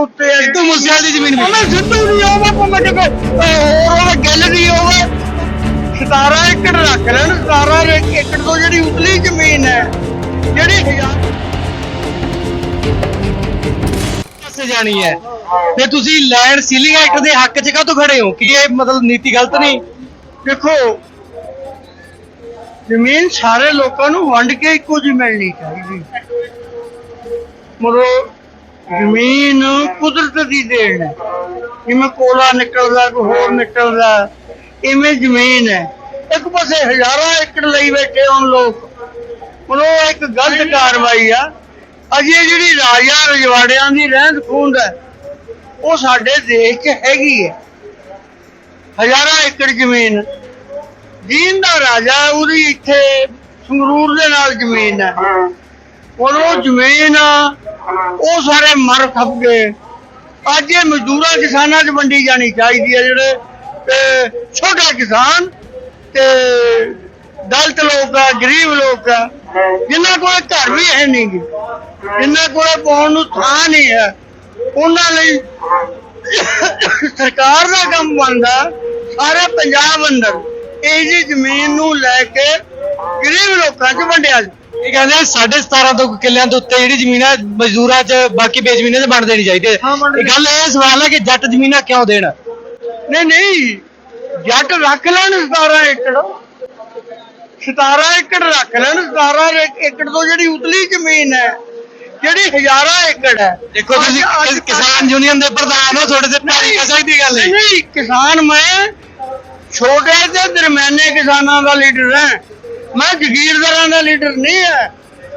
ਉੱਤੇ ਸਿੱਧੂ ਮੂਸੇਵਾਲੇ ਦੀ ਜ਼ਮੀਨ ਉਹਨੇ ਸਿੱਧੂ ਨਹੀਂ ਆਉਂਦਾ ਭਾਵੇਂ ਕਿ ਹੋਰ ਉਹਦਾ ਗੱਲ ਨਹੀਂ ਹੋਵੇ 17 ਏਕੜ ਰੱਖ ਲੈਣ 17 ਏਕੜ ਤੋਂ ਜਿਹੜੀ ਉਤਲੀ ਜ਼ਮੀਨ ਹੈ, ਜਿਹੜੀ ਪਾਸੇ ਜਾਣੀ ਹੈ। ਤੇ ਤੁਸੀਂ ਲੈਂਡ ਸੀਲਿੰਗ ਐਕਟ ਦੇ ਹੱਕ 'ਚ ਕਾਹਤੋਂ ਖੜੇ ਹੋ? ਕਿ ਇਹ ਮਤਲਬ ਨੀਤੀ ਗਲਤ ਨਹੀਂ? ਦੇਖੋ, ਜ਼ਮੀਨ ਸਾਰੇ ਲੋਕਾਂ ਨੂੰ ਵੰਡ ਕੇ ਇੱਕੋ ਜਿਹੀ ਮਿਲਣੀ ਚਾਹੀਦੀ। ਮਤਲਬ ਜ਼ਮੀਨ ਕੁਦਰਤ ਦੀ ਦੇਣ ਹੈ। ਜਿਵੇਂ ਕੋਲਾ ਨਿਕਲਦਾ, ਕੋਈ ਹੋਰ ਨਿਕਲਦਾ, ਇਵੇਂ ਜ਼ਮੀਨ ਹੈ। ਇੱਕ ਪਾਸੇ ਹਜ਼ਾਰਾਂ ਏਕੜ ਲਈ ਬੈਠੇ ਹੋਣ ਲੋਕ। ਮਤਲਬ ਉਹ ਇੱਕ ਗਲਤ ਕਾਰਵਾਈ ਆ। ਅਜੇ ਜਿਹੜੀ ਰਾਜਾ ਰਜਵਾੜਿਆਂ ਦੀ ਰਹਿੰਦ ਖੂੰਦ ਹੈ, ਉਹ ਸਾਡੇ ਦੇਸ਼ 'ਚ ਹੈਗੀ ਹੈ। ਹਜ਼ਾਰਾਂ ਏਕੜ ਜ਼ਮੀਨ। ਦੀਨ ਦਾ ਰਾਜਾ ਉਹਦੀ ਇੱਥੇ ਸੰਗਰੂਰ ਦੇ ਨਾਲ ਜ਼ਮੀਨ ਹੈ। ਔਰ ਉਹ ਜ਼ਮੀਨ ਉਹ ਸਾਰੇ ਮਰ ਖੱਪ ਗਏ। ਅੱਜ ਇਹ ਮਜ਼ਦੂਰਾਂ ਕਿਸਾਨਾਂ 'ਚ ਵੰਡੀ ਜਾਣੀ ਚਾਹੀਦੀ ਹੈ ਜਿਹੜੇ, ਤੇ ਛੋਟਾ ਕਿਸਾਨ ਤੇ ਦਲਤ ਲੋਕ ਆ, ਗਰੀਬ ਲੋਕ ਆ, ਜਿਨ੍ਹਾਂ ਕੋਲ ਘਰ ਵੀ ਹੈ ਨਹੀਂ ਗੀ, ਜਿਨ੍ਹਾਂ ਕੋਲ ਪਾਉਣ ਨੂੰ ਥਾਂ ਨਹੀਂ ਹੈ। ਉਹਨਾਂ ਲਈ ਸਰਕਾਰ ਦਾ ਕੰਮ ਬਣਦਾ, ਸਾਰੇ ਪੰਜਾਬ ਅੰਦਰ ਇਹ ਜੀ ਜ਼ਮੀਨ ਨੂੰ ਲੈ ਕੇ ਗਰੀਬ ਲੋਕਾਂ 'ਚ ਵੰਡਿਆ ਇਹ ਕਹਿੰਦੇ 17.5 ਤੋਂ ਕਿੱਲਿਆਂ ਦੇ ਉੱਤੇ ਜਿਹੜੀ ਜ਼ਮੀਨ ਹੈ ਮਜ਼ਦੂਰਾਂ 'ਚ ਬਾਕੀ ਬੇਜ਼ਮੀਨਾਂ 'ਚ ਵੰਡ ਦੇਣੀ ਚਾਹੀਦੀ। ਹੈ ਹਾਂ, ਵੰਡ ਇਹ ਗੱਲ ਇਹ ਸਵਾਲ ਹੈ ਕਿ ਜੱਟ ਜ਼ਮੀਨਾਂ ਕਿਉਂ ਦੇਣ? ਨਹੀਂ ਨਹੀਂ ਜੱਟ ਰੱਖ ਲੈਣ 17 ਏਕੜ। 17 ਏਕੜ ਰੱਖ ਲੈਣ 17 ਏ- ਏਕੜ ਤੋਂ ਜਿਹੜੀ ਉਤਲੀ ਜ਼ਮੀਨ ਹੈ ਜਿਹੜੀ ਹਜ਼ਾਰਾਂ ਏਕੜ ਹੈ। ਦੇਖੋ ਤੁਸੀਂ ਅੱਜ- ਅੱਜ ਕਿਸ- ਕਿਸਾਨ ਯੂਨੀਅਨ ਦੇ ਪ੍ਰਧਾਨ ਹੋ ਤੁਹਾਡੇ ਤੇ ਭਾਰੀ ਕਸਾਈ ਦੀ ਗੱਲ ਹੈ। ਨਹੀਂ, ਕਿਸਾਨ ਮੈਂ ਛੋਟੇ ਤੇ ਦਰਮਿਆਨੇ ਕਿਸਾਨਾਂ ਦਾ ਲੀਡਰ ਹਾਂ। ਮੈਂ ਜ਼ਗੀਰਦਾਰਾਂ ਦਾ ਲੀਡਰ ਨਹੀਂ ਹੈ।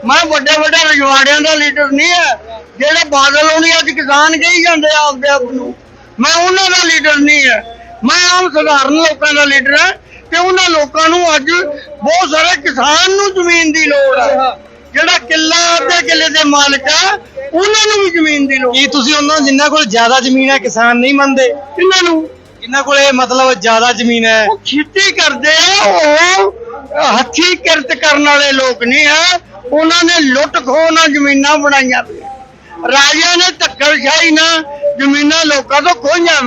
ਮੈਂ ਵੱਡੇ ਵੱਡੇ ਰਜਵਾੜਿਆਂ ਦਾ ਲੀਡਰ ਨਹੀਂ ਹੈ। ਜਿਹੜੇ ਬਾਦਲ ਹੋਣੀ ਅੱਜ ਕਿਸਾਨ ਕਹੀ ਜਾਂਦੇ ਆ ਆਪਦੇ ਆਪ ਨੂੰ। ਮੈਂ ਉਹਨਾਂ ਦਾ ਲੀਡਰ ਨਹੀਂ ਹੈ। ਮੈਂ ਆਮ ਸਧਾਰਨ ਲੋਕਾਂ ਦਾ ਲੀਡਰ ਹਾਂ ਤੇ ਉਹਨਾਂ ਲੋਕਾਂ ਨੂੰ ਅੱਜ ਬਹੁਤ ਸਾਰੇ ਕਿਸਾਨ ਨੂੰ ਜ਼ਮੀਨ ਦੀ ਲੋੜ ਹੈ ਜਿਹੜਾ ਕਿੱਲਾ ਅੱਧੇ ਕਿੱਲੇ ਦੇ ਮਾਲਕ ਆ ਉਹਨਾਂ ਨੂੰ ਵੀ ਜ਼ਮੀਨ ਦੀ ਲੋੜ ਕੀ ਤੁਸੀਂ ਉਹਨਾਂ ਜਿਨ੍ਹਾਂ ਕੋਲ ਜ਼ਿਆਦਾ ਜ਼ਮੀਨ ਹੈ ਕਿਸਾਨ ਨਹੀਂ ਮੰਨਦੇ? ਇਹਨਾਂ ਨੂੰ? ਜਿਨ੍ਹਾਂ ਕੋਲ ਇਹ ਮਤਲਬ ਜ਼ਿਆਦਾ ਜ਼ਮੀਨ ਹੈ? ਉਹ ਖੇਤੀ ਕਰਦੇ ਆ ਉਹ ਹੱਥੀ ਕਿਰਤ ਕਰਨ ਵਾਲੇ ਲੋਕ ਨਹੀਂ ਆ। ਉਹਨਾਂ ਨੇ ਲੁੱਟ ਖੋਹ ਨਾਲ ਜ਼ਮੀਨਾਂ ਬਣਾਈਆਂ। ਰਾਜਿਆਂ ਨੇ ਧੱਕਰਸ਼ਾਹੀ ਨਾਲ ਜ਼ਮੀਨਾਂ ਲੋਕਾਂ ਤੋਂ ਖੋਹੀਆਂ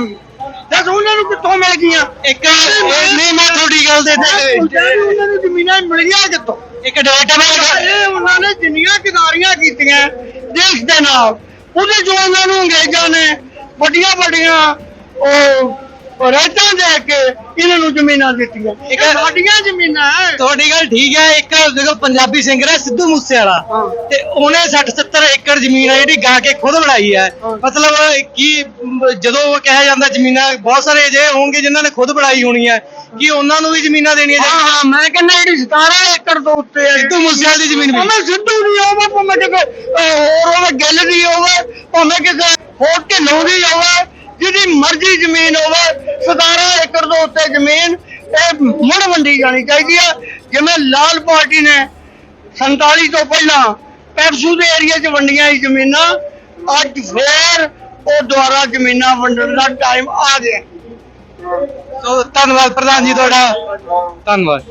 ਦੱਸ ਉਹਨਾਂ ਨੂੰ ਕਿੱਥੋਂ ਮਿਲ ਗਈਆਂ? ਇੱਕ ਨਹੀਂ ਮੈਂ ਤੁਹਾਡੀ ਗੱਲ ਦੇ ਤੇ ਉਹਨਾਂ ਨੂੰ ਜ਼ਮੀਨਾਂ ਮਿਲੀਆਂ ਕਿੱਥੋਂ? ਇੱਕ ਡੇਟਾ ਮੈਂ ਇਹ ਉਹਨਾਂ ਨੇ ਜਿੰਨੀਆਂ ਕਿਦਾਰੀਆਂ ਕੀਤੀਆਂ ਦੇਸ਼ ਦੇ ਨਾਲ। ਉਹਦੇ ਜੋ ਉਹਨਾਂ ਨੂੰ ਅੰਗਰੇਜ਼ਾਂ ਨੇ ਵੱਡੀਆਂ ਵੱਡੀਆਂ ਉਹ ਰਾਜਾਂ ਦੇ ਕੇ ਇਹਨਾਂ ਨੂੰ ਜ਼ਮੀਨਾਂ ਦਿੱਤੀਆਂ। ਇਹ ਸਾਡੀਆਂ ਜ਼ਮੀਨਾਂ ਤੁਹਾਡੀ ਗੱਲ ਠੀਕ ਹੈ ਇੱਕ ਦੇਖੋ ਪੰਜਾਬੀ ਸਿੰਗਰ ਹੈ ਸਿੱਧੂ ਮੂਸੇਵਾਲਾ। ਤੇ ਉਹਨੇ 60 70 ਏਕੜ ਜ਼ਮੀਨ ਹੈ ਜਿਹੜੀ ਗਾ ਕੇ ਖੁਦ ਬਣਾਈ ਹੈ। ਮਤਲਬ ਕੀ ਜਦੋਂ ਉਹ ਕਿਹਾ ਜਾਂਦਾ ਜ਼ਮੀਨਾਂ ਬਹੁਤ ਸਾਰੇ ਅਜਿਹੇ ਹੋਣਗੇ ਜਿਨ੍ਹਾਂ ਨੇ ਖੁਦ ਬਣਾਈ ਹੋਣੀ ਹੈ ਕੀ ਉਹਨਾਂ ਨੂੰ ਵੀ ਜ਼ਮੀਨਾਂ ਦੇਣੀਆਂ ਹਾਂ ਚਾਹੀਦੀਆਂ? ਹਾਂ ਮੈਂ ਕਹਿੰਦਾ ਜਿਹੜੀ 17 ਏਕੜ ਤੋਂ ਉੱਤੇ ਹੈ। ਸਿੱਧੂ ਮੂਸੇਵਾਲੇ ਦੀ ਜ਼ਮੀਨ। ਭਾਵੇਂ ਸਿੱਧੂ ਨਹੀਂ ਹੋਵੇ ਭਾਵੇਂ ਕਿ ਹੋਰ ਉਹਦਾ ਗੱਲ ਨਹੀਂ ਹੋਵੇ ਭਾਵੇਂ ਕਿਸੇ ਹੋਰ ਢਿੱਲੋਂ ਦੀ ਹੋਵੇ ਜਿਹਦੀ ਮਰਜ਼ੀ ਜ਼ਮੀਨ ਹੋਵੇ 17 ਏਕੜ ਤੋਂ ਉੱਤੇ ਜ਼ਮੀਨ ਇਹ ਮੁੜ ਵੰਡੀ ਜਾਣੀ ਚਾਹੀਦੀ ਹੈ ਜਿਵੇਂ ਲਾਲ ਪਾਰਟੀ ਨੇ 47 ਤੋਂ ਪਹਿਲਾਂ ਪੈਪਸੂ ਦੇ ਏਰੀਆ 'ਚ ਵੰਡੀਆਂ ਸੀ ਜ਼ਮੀਨਾਂ ਅੱਜ ਫੇਰ ਉਹ ਦੁਆਰਾ ਜ਼ਮੀਨਾਂ ਵੰਡਣ ਦਾ ਟਾਈਮ ਆ ਗਿਆ। ਸੋ ਧੰਨਵਾਦ ਪ੍ਰਧਾਨ ਜੀ ਤੁਹਾਡਾ। ਧੰਨਵਾਦ।